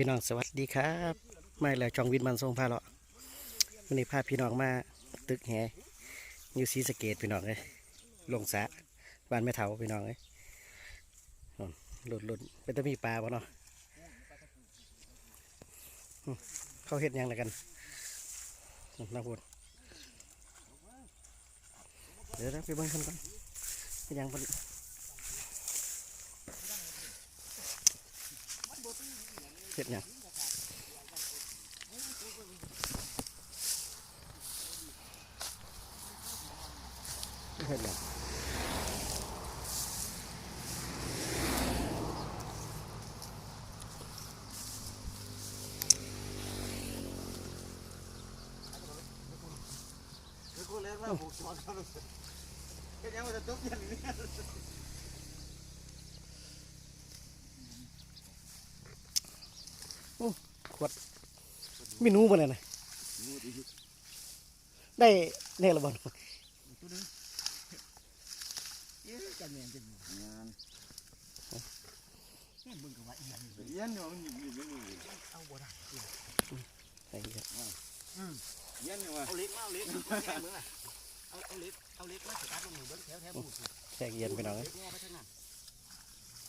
พี่น้องสวัสดีครับมาแล้วจองวินมันทรงพาเลาะวันนี้พาพี่น้องมาตึกแหอยู่ศรีสเกดพี่น้องเลยลงสะบ้านแม่เถาพี่น้องเลยหลุดหลุดเป็นตะมีปลาป่ะเนาะเขาเห็ดยังไงกันน่าพูดเดี๋ยวนะไปเบิ่งกันก่อนเป็นหยังบ่ เห็ดหยังเห็นแล้วกูเล่นว่าผมสอนเขาเลยแค่ยังมันจะตุ๊กยันนี่ ไม่รู้มันเลยนะได้เนี่ละบอลเอ๊ะกันเนี่ยจะงานเนี่ยมึงกับว่าอีหยังเนี่ยนอยได้ไอ้เหี้ยเย็นเนี่ยว่ะเอาเล็กมาเอาเล็กมาแค่มึงอะเอาเอาเล็กเอาเล็กมาสตาร์ทงหนูเบิ้งแถวแถวบูดแทกเย็นไปหน่อย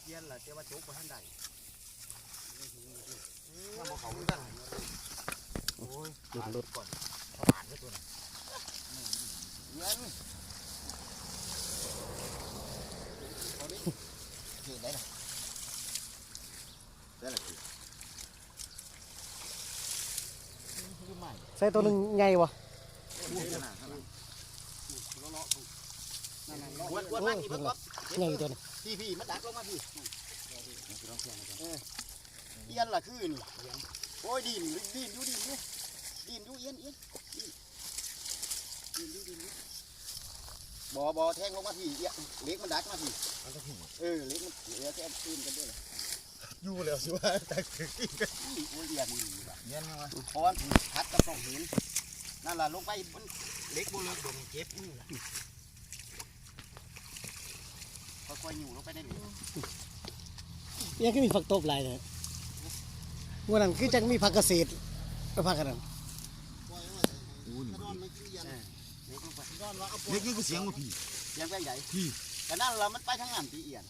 เย็นล่ะเจ้าว่าจ๊กไปทางใดถ้าบ่เขากันโอ้ยหลุดหลุดก่อนปาดไว้ตัวน่ะเย็นเกิดได้หรอได้หรอคือใหม่ใส่ตัวหนึ่งใหญ่วะพูดขนาดนั้นนั่นๆวนวนมาพี่เบิ้งก่อนใหญ่ตัวนี้พี่พี่มันดักลงมาพี่เออเย็นล่ะคือนี่โอ้ยดินดินอยู่ดินอยู่ ดินอยู่เอียนเอียนดินดินอยู่ดินอยู่บ่บ่แทงลงมาพี่เอียเล็กมันดักมาพี่เออเล็กมันเหลือแค่ตีนกันด้วยอยู่แล้วสิว่าแต่คือกินกันนี่โอ้ยเอียนนี่ว่ะเย็นเนี่ยว่ะเพราะว่าพัดกับสองเห็นนั่นล่ะลงไปมันเล็กบ่เลิกโดนเจ็บมือล่ะค่อยๆอยู่ลงไปได้หนิยังก็มีผักตบหลายเลยวันนั้นคือจังมีผักเกษตรไปผักกันนั้นโอ้ย นอนไม่ขี้ยันเล็กลงไปนอนว่าเอาเล็กนี่ก็เสียงว่ะพี่เสียงแป้งใหญ่พี่แต่นั่นล่ะมันไปทางนั้นตีเอียน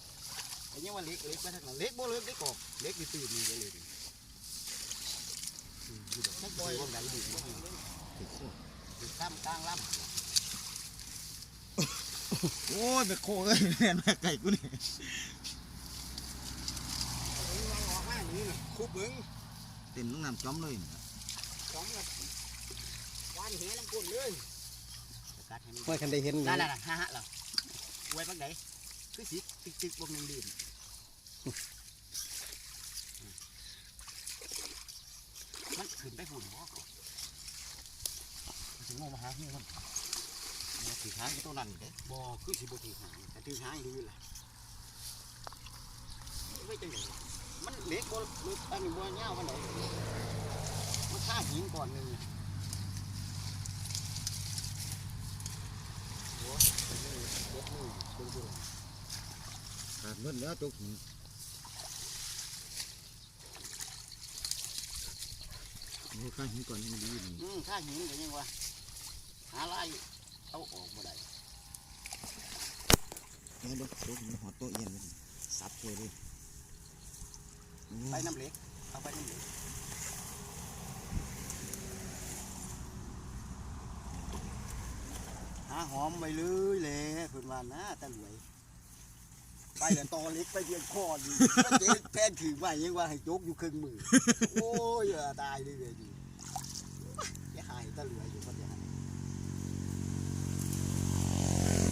ไอ้นี่ว่าเล็กเล็กไปทางนั้นเล็กบ่เลิกเล็กกอกเล็กนี่ตื่นนี่เลยเลยถ้าปล่อยว่าไหนดีบ่ดีข้ามกลางลำโอ้ยไปโค้งเลยแม่นมาไก่กูนี่ออกมาอย่างนี้นะคุบมึงเต็มต้องน้ำจ้อมเลยสองละวานเหน้ำก้นเลยกัดให้มันว่าคันได้เห็นนั่นน่ะฮ่าฮ่าเหรอไว้ปักไหนคือสิติ๊กติ๊กบนหนึ่งดินมันขึ้นไปหุ่นบ่ถึงงมาหาเงี้ยมันถือหางตัวนั้นเด้บ่คือสิบ่ถือหางแต่ถือหางดีแหละไม่จังไดมันเล็กบ่เล็กอันนี้บ่ยาวปานใดมันฆ่าหินก่อนหนึงโอ้ยเจ็บมือเจ็บมือดูดู ขาดเงินแล้วจกหินโอ้ข้าหินก่อนมันดีนี่อืมฆ่าหินก็ยังว่าหาลายเอาออกบ่ได้เดี๋ยวเดี๋ยวจกหินหอดโต๊ะเย็นเลยสับเลยเลยไปน้ำเหล็กเอาไปน้ำเหล็ก หาหอมไปเลยแหละเพิ่นว่านะตะหลวย ไปแล้วตอเล็กไปเพียงคอดีเจ๊แพนถือไว้ยังว่าให้ยกอยู่ครึ่งมือ โอ้ยอย่าตายเลยเว้ยอยู่อย่าหายตะหลวยอยู่คนเดียว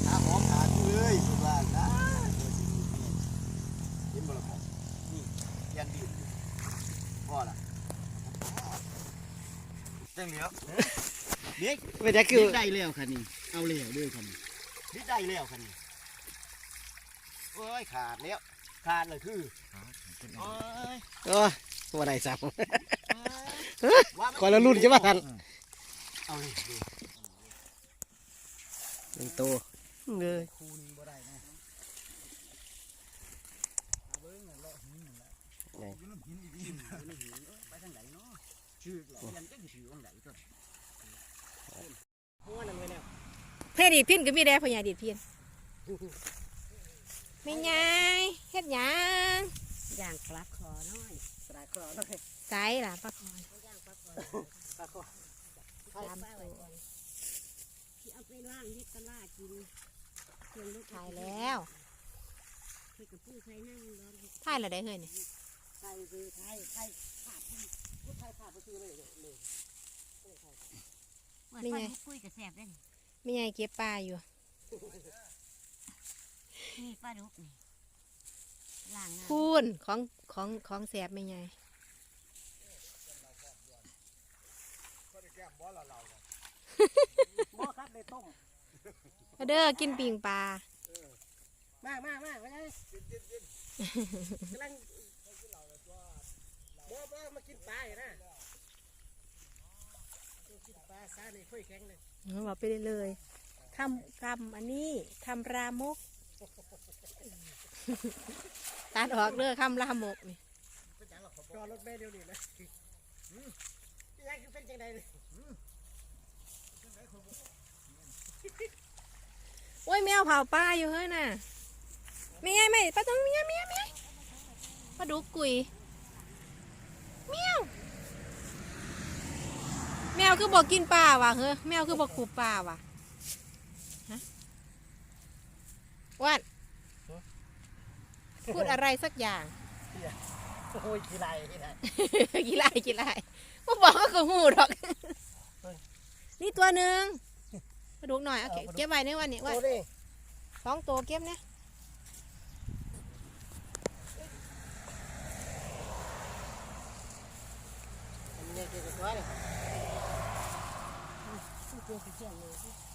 หาหอมหาดูเลยเพิ่นว่านะเห็นบ่ล่ะครับนี่ยันดีอยู่พอละเต็มเหลียวเด็กไม่ได้คือดิได้แล้วคันนี้ เอาแล้วด้วยคันนี้ดิได้แล้วคันนี้โอ้ยขาดแล้วขาดเลยคือโอ้ยโอ้ยว่าได้สับว่ามัก่อนละรุ่นใช่ป่ะท่านเอาเลยดูหนึ่งตัวเลยคูนึงบ่ได้นะเอาเบิ้งน่ะเลาะหินนั่นแหละไงอยู่ในหินเอ้ยชื่อเอียนจังชื่อองไหนตัว หัวนั่นไว้แล้ว เพื่อดีดพินก็มีแด่พญาดีดพินไม่ไงเฮ็ดหยังย่างปลาคอน้อยสลายคอหน่อยไสล่ะป้าคอยย่างปลาคอปลาคอตามป้าไว้ก่อนที่เอาไปล่างที่ตลาดกินเครื่องลูกถ่ายแล้วเคยกับผู้ใช้นั่งร้อนถ่ายแล้วได้เฮ้ยนี่ไทยคือไทยไทยขาดที่พูดไทยขาดไปซื้อเลยเลยเหมือนปลาดุกคุยกับแสบได้ ไม่ไงเก็บปลาอยู่ นี่ปลาดุกนี่ล่างน้พูนของของของแสบไม่ไงก็ได้แก้มบ่ละเราน่ะหม้อครับได้ต้มมาเด้อกินปิงปลา มากมากมากไปเลยกินกินกินกำลังบ่บ่มากินปลาอยู่นะ กินปลาซาในค่อยแข็งเลยเอาบอกไปได้เลยทำกรรมอันนี้ทำรามกตัดออกเด้อคำรามกนี่จอรถแม่เดียวนี่นะยังคือเป็นจังใดเลยโอ้ยแมวเผาปลาอยู่เฮ้ยน่ะไม่ไงไม่ปลาต้องไม่ไงไม่ไงไม่ไงปลาดุกกุยแมวแมว คือบอกกินปลาว่ะเฮ้ยแมวคือบอกขูปลาว่ะฮะอ้วันพูดอะไรสักอย่างโอ้ยกี่ไรกี่ไรกี่ไล่กี่ไล่มาบอกก็คือหูดอก นี่ตัวหนึ่งปลาดุกหน่อยโอเคเก็บไว้ในวันนี้ว่าโอ้ดิสองตัวเก็บเนี่ยมันยังเกี่ยวกับตัวเลยำผู้เกี่